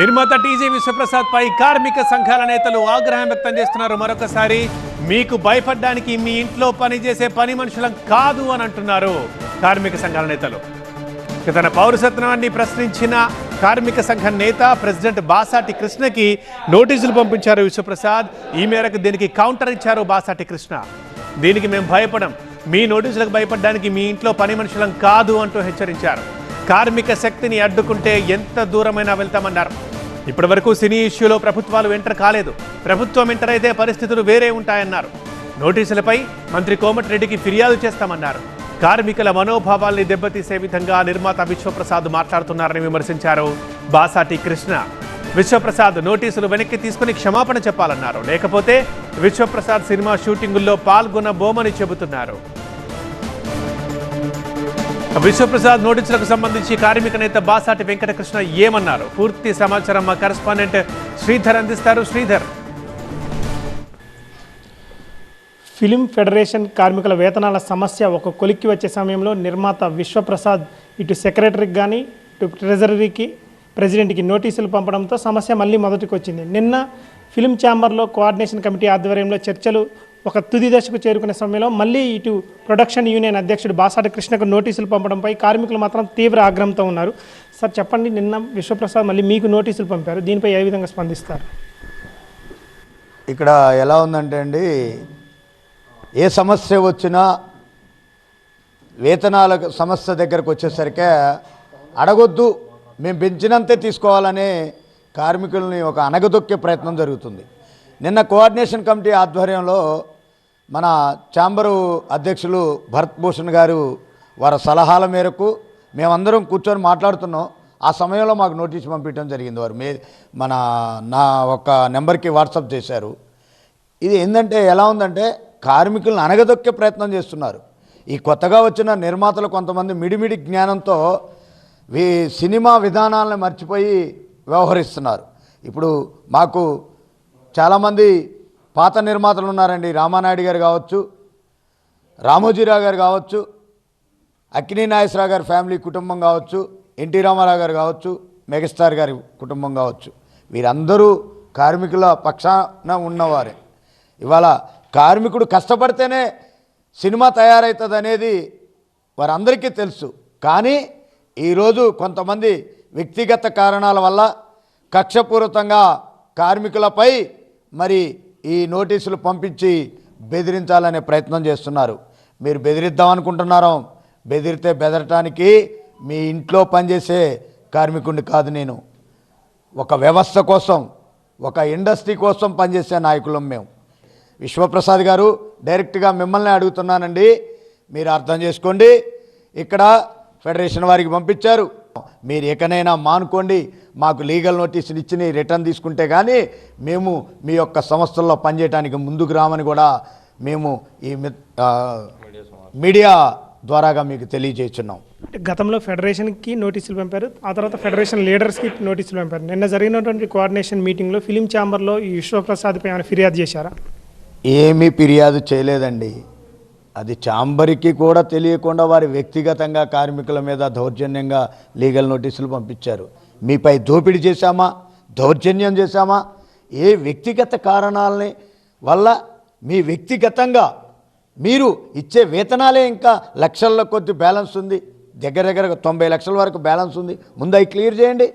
నిర్మాత టీజీ విశ్వప్రసాద్ పై కార్మిక సంఘాల నేతలు ఆగ్రహం వ్యక్తం చేస్తున్నారు. మరొకసారి మీకు భయపడడానికి మీ ఇంట్లో పనిచేసే పని మనుషులం కాదు అని అంటున్నారు కార్మిక సంఘాల నేతలు. ఇక తన పౌరసత్వాన్ని ప్రశ్నించిన కార్మిక సంఘం నేత ప్రెసిడెంట్ బాసాటి కృష్ణకి నోటీసులు పంపించారు విశ్వప్రసాద్. ఈ మేరకు దీనికి కౌంటర్ ఇచ్చారు బాసాటి కృష్ణ. దీనికి మేము భయపడం మీ నోటీసులకు భయపడడానికి మీ ఇంట్లో పని మనుషులం కాదు అంటూ హెచ్చరించారు. కార్మిక శక్తిని అడ్డుకుంటే ఎంత దూరమైనా వెళ్తామన్నారు. ఇప్పటి వరకు సినీ ఇష్యూలో ప్రభుత్వాలు ఎంటర్ కాలేదు. ప్రభుత్వం ఎంటర్ అయితే పరిస్థితులు వేరే ఉంటాయన్నారు. నోటీసులపై మంత్రి కోమటిరెడ్డికి ఫిర్యాదు చేస్తామన్నారు. కార్మికుల మనోభావాల్ని దెబ్బతీసే విధంగా నిర్మాత విశ్వప్రసాద్ మాట్లాడుతున్నారని విమర్శించారు బాసాటి కృష్ణ. విశ్వప్రసాద్ నోటీసులు వెనక్కి తీసుకుని క్షమాపణ చెప్పాలన్నారు. లేకపోతే విశ్వప్రసాద్ సినిమా షూటింగుల్లో పాల్గొనబోమని చెబుతున్నారు. విశ్వప్రసాద్ నోటీసులకు సంబంధించి కార్మిక నేత బాసాటి వెంకటకృష్ణ ఏమన్నారు? పూర్తి సమాచారం మా కరెస్పాండెంట్ శ్రీధర్ అందిస్తారు. శ్రీధర్. ఫిలిం ఫెడరేషన్ కార్మికుల వేతనాల సమస్య ఒక కొలిక్కి వచ్చే సమయంలో నిర్మాత విశ్వప్రసాద్ ఇటు సెక్రటరీకి కానీ ఇటు ట్రెజరీకి ప్రెసిడెంట్కి నోటీసులు పంపడంతో సమస్య మళ్ళీ మొదటికి వచ్చింది నిన్న ఫిలిం ఛాంబర్లో కోఆర్డినేషన్ కమిటీ ఆధ్వర్యంలో చర్చలు ఒక తుది దశకు చేరుకునే సమయంలో మళ్ళీ ఇటు ప్రొడక్షన్ యూనియన్ అధ్యక్షుడు బాసాటి కృష్ణకు నోటీసులు పంపడంపై కార్మికులు మాత్రం తీవ్ర ఆగ్రహంతో ఉన్నారు. సార్ చెప్పండి నిన్న విశ్వప్రసాద్ మళ్ళీ మీకు నోటీసులు పంపారు. దీనిపై ఏ విధంగా స్పందిస్తారు? ఇక్కడ ఎలా ఉందంటే అండి ఏ సమస్య వచ్చినా వేతనాల సమస్య దగ్గరకు వచ్చేసరికి అడగొద్దు మేము పెంచినంతే తీసుకోవాలనే కార్మికుల్ని ఒక అనగదొక్కే ప్రయత్నం జరుగుతుంది. నిన్న కోఆర్డినేషన్ కమిటీ ఆధ్వర్యంలో మన ఛాంబరు అధ్యక్షులు భరత్ భూషణ్ గారు వారి సలహాల మేరకు మేమందరం కూర్చొని మాట్లాడుతున్నాం. ఆ సమయంలో మాకు నోటీస్ పంపించడం జరిగింది వారు. మే మన నా ఒక నెంబర్కి వాట్సాప్ చేశారు. ఇది ఏంటంటే ఎలా ఉందంటే కార్మికులను అనగదొక్కే ప్రయత్నం చేస్తున్నారు. ఈ కొత్తగా వచ్చిన నిర్మాతలు కొంతమంది మిడిమిడి జ్ఞానంతో వీ సినిమా విధానాలను మర్చిపోయి వ్యవహరిస్తున్నారు. ఇప్పుడు మాకు చాలామంది పాత నిర్మాతలు ఉన్నారండి. రామానాయుడు గారు కావచ్చు రామోజీరావు గారు కావచ్చు అక్కినే నాగేశ్వరరావు గారి ఫ్యామిలీ కుటుంబం కావచ్చు ఎన్టీ రామారావు గారు కావచ్చు మెగాస్టార్ గారి కుటుంబం కావచ్చు. వీరందరూ కార్మికుల పక్షాన ఉన్నవారే. ఇవాళ కార్మికుడు కష్టపడితేనే సినిమా తయారవుతుంది అనేది వారందరికీ తెలుసు. కానీ ఈరోజు కొంతమంది వ్యక్తిగత కారణాల వల్ల కక్షపూరితంగా కార్మికులపై మరి ఈ నోటీసులు పంపించి బెదిరించాలనే ప్రయత్నం చేస్తున్నారు. మీరు బెదిరిద్దాం అనుకుంటున్నారో బెదిరితే బెదరటానికి మీ ఇంట్లో పనిచేసే కార్మికుడిని కాదు నేను. ఒక వ్యవస్థ కోసం ఒక ఇండస్ట్రీ కోసం పనిచేసే నాయకులం మేము. విశ్వప్రసాద్ గారు డైరెక్ట్గా మిమ్మల్ని అడుగుతున్నానండి. మీరు అర్థం చేసుకోండి. ఇక్కడ ఫెడరేషన్ వారికి పంపించారు. మీరు ఎక్కనైనా మానుకోండి మాకు లీగల్ నోటీసులు ఇచ్చి రిటర్న్ తీసుకుంటే కానీ మేము మీ యొక్క సంస్థల్లో పనిచేయడానికి ముందుకు రామని కూడా మేము ఈ మీడియా ద్వారాగా మీకు తెలియజేస్తున్నాం. అంటే గతంలో ఫెడరేషన్కి నోటీసులు పంపారు ఆ తర్వాత ఫెడరేషన్ లీడర్స్కి నోటీసులు పంపారు. నిన్న జరిగినటువంటి కోఆర్డినేషన్ మీటింగ్లో ఫిలిం ఛాంబర్లో ఈ విశ్వప్రసాద్పై ఏమైనా ఫిర్యాదు చేశారా? ఏమీ ఫిర్యాదు చేయలేదండి. అది చాంబరికి కూడా తెలియకుండా వారి వ్యక్తిగతంగా కార్మికుల మీద దౌర్జన్యంగా లీగల్ నోటీసులు పంపించారు. మీపై దోపిడీ చేశామా? దౌర్జన్యం చేశామా? ఏ వ్యక్తిగత కారణాలని వల్ల మీ వ్యక్తిగతంగా మీరు ఇచ్చే వేతనాలే ఇంకా లక్షల కొద్ది బ్యాలెన్స్ ఉంది. దగ్గర దగ్గర తొంభై లక్షల వరకు బ్యాలెన్స్ ఉంది. ముందు అవి క్లియర్ చేయండి.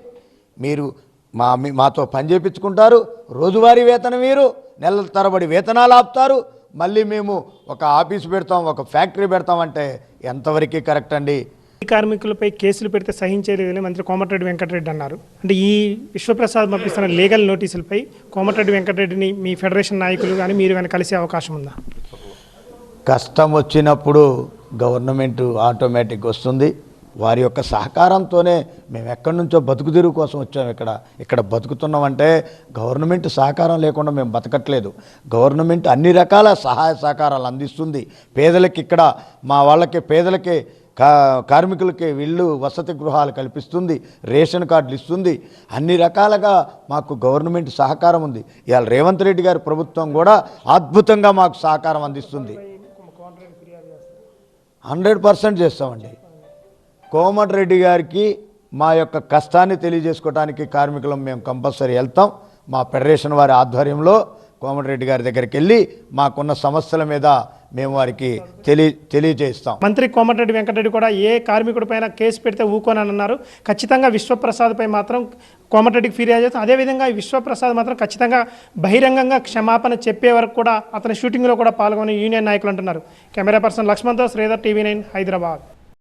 మీరు మా మాతో పని చేయించుకుంటారు రోజువారీ వేతనం మీరు. నెలల తరబడి వేతనాలు ఆపుతారు. మళ్ళీ మేము ఒక ఆఫీస్ పెడతాం ఒక ఫ్యాక్టరీ పెడతామంటే ఎంతవరకు కరెక్ట్ అండి? ఈ కార్మికులపై కేసులు పెడితే సహించేలేదని మంత్రి కోమటిరెడ్డి వెంకటరెడ్డి అన్నారు. అంటే ఈ విశ్వప్రసాద్ పంపిస్తున్న లీగల్ నోటీసులపై కోమటిరెడ్డి వెంకటరెడ్డిని మీ ఫెడరేషన్ నాయకులు కానీ మీరు కానీ కలిసే అవకాశం ఉందా? కష్టం వచ్చినప్పుడు గవర్నమెంట్ ఆటోమేటిక్ వస్తుంది. వారి యొక్క సహకారంతోనే మేము ఎక్కడి నుంచో బతుకు తెరువు కోసం వచ్చాము ఇక్కడ. ఇక్కడ బతుకుతున్నామంటే గవర్నమెంట్ సహకారం లేకుండా మేము బతకట్లేదు. గవర్నమెంట్ అన్ని రకాల సహాయ సహకారాలు అందిస్తుంది. పేదలకి ఇక్కడ మా వాళ్ళకి పేదలకి కా కార్మికులకి ఇళ్ళు వసతి గృహాలు కల్పిస్తుంది రేషన్ కార్డులు ఇస్తుంది. అన్ని రకాలుగా మాకు గవర్నమెంట్ సహకారం ఉంది. ఇవాళ రేవంత్ రెడ్డి గారి ప్రభుత్వం కూడా అద్భుతంగా మాకు సహకారం అందిస్తుంది. హండ్రెడ్ పర్సెంట్ చేస్తామండి. కోమటిరెడ్డి గారికి మా యొక్క కష్టాన్ని తెలియజేసుకోవడానికి కార్మికులం మేము కంపల్సరీ వెళ్తాం. మా ఫెడరేషన్ వారి ఆధ్వర్యంలో కోమటిరెడ్డి గారి దగ్గరికి వెళ్ళి మాకున్న సమస్యల మీద మేము వారికి తెలియ తెలియజేస్తాం. మంత్రి కోమటిరెడ్డి వెంకటరెడ్డి కూడా ఏ కార్మికుడి పైన కేసు పెడితే ఊకోనని అన్నారు ఖచ్చితంగా విశ్వప్రసాద్పై మాత్రం కోమటిరెడ్డికి ఫిర్యాదు చేస్తాం. అదేవిధంగా ఈ విశ్వప్రసాద్ మాత్రం ఖచ్చితంగా బహిరంగంగా క్షమాపణ చెప్పే వరకు కూడా అతని షూటింగ్లో కూడా పాల్గొని యూనియన్ నాయకులు అంటున్నారు. కెమెరా పర్సన్ లక్ష్మణ్తో శ్రీధర్ టీవీ నైన్ హైదరాబాద్.